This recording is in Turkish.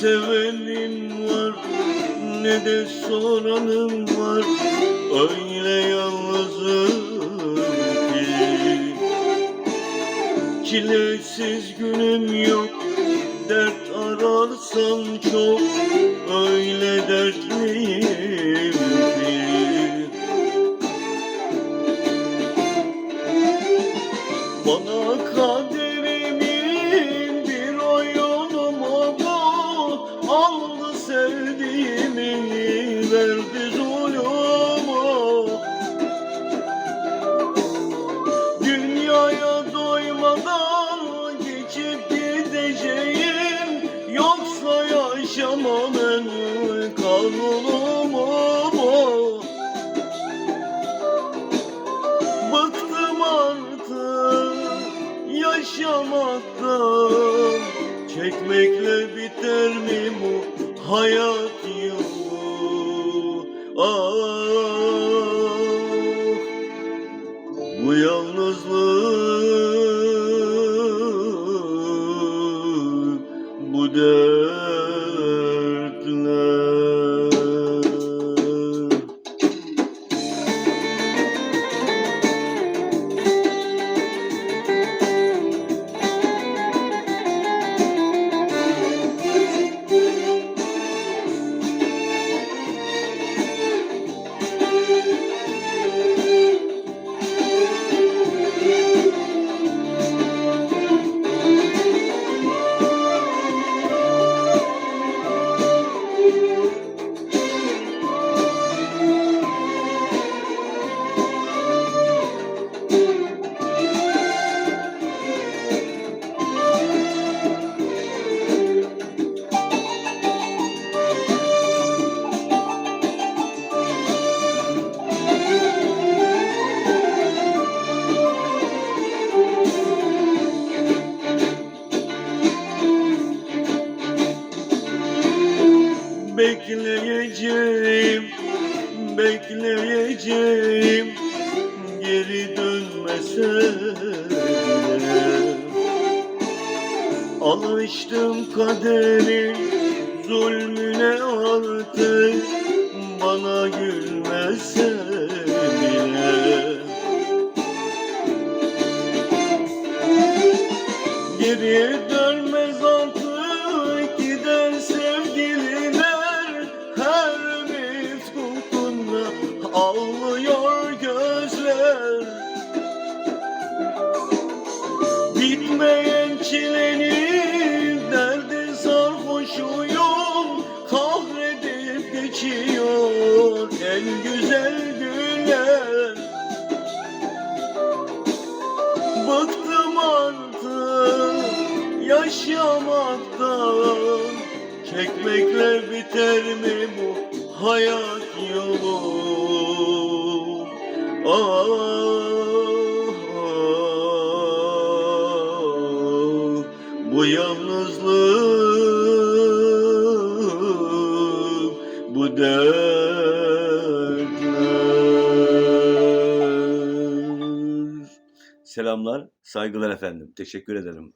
Sevenim var ne de soranım var. Öyle yalnızım ki. Çilesiz günüm yok Dert ararsan çok. Öyle dertliyim ki. Bana kaderimin bu Bıktım artık yaşamaktan. Çekmekle biter mi bu hayat yolu? Ah bu yalnızlık bu dertler Bekleyeceğim, bekleyeceğim. Geri dönmese Alıştım kaderin zulmüne artık. Bana gülmese bile Geriye Bitmeyen çilenin derdi sarhoşuyum Kahredip geçiyor en güzel günler. Bıktım artık yaşamaktan Çekmekle biter mi bu hayat yolu? Ah, bu yalnızlık bu dertler Selamlar, saygılar efendim. Teşekkür ederim.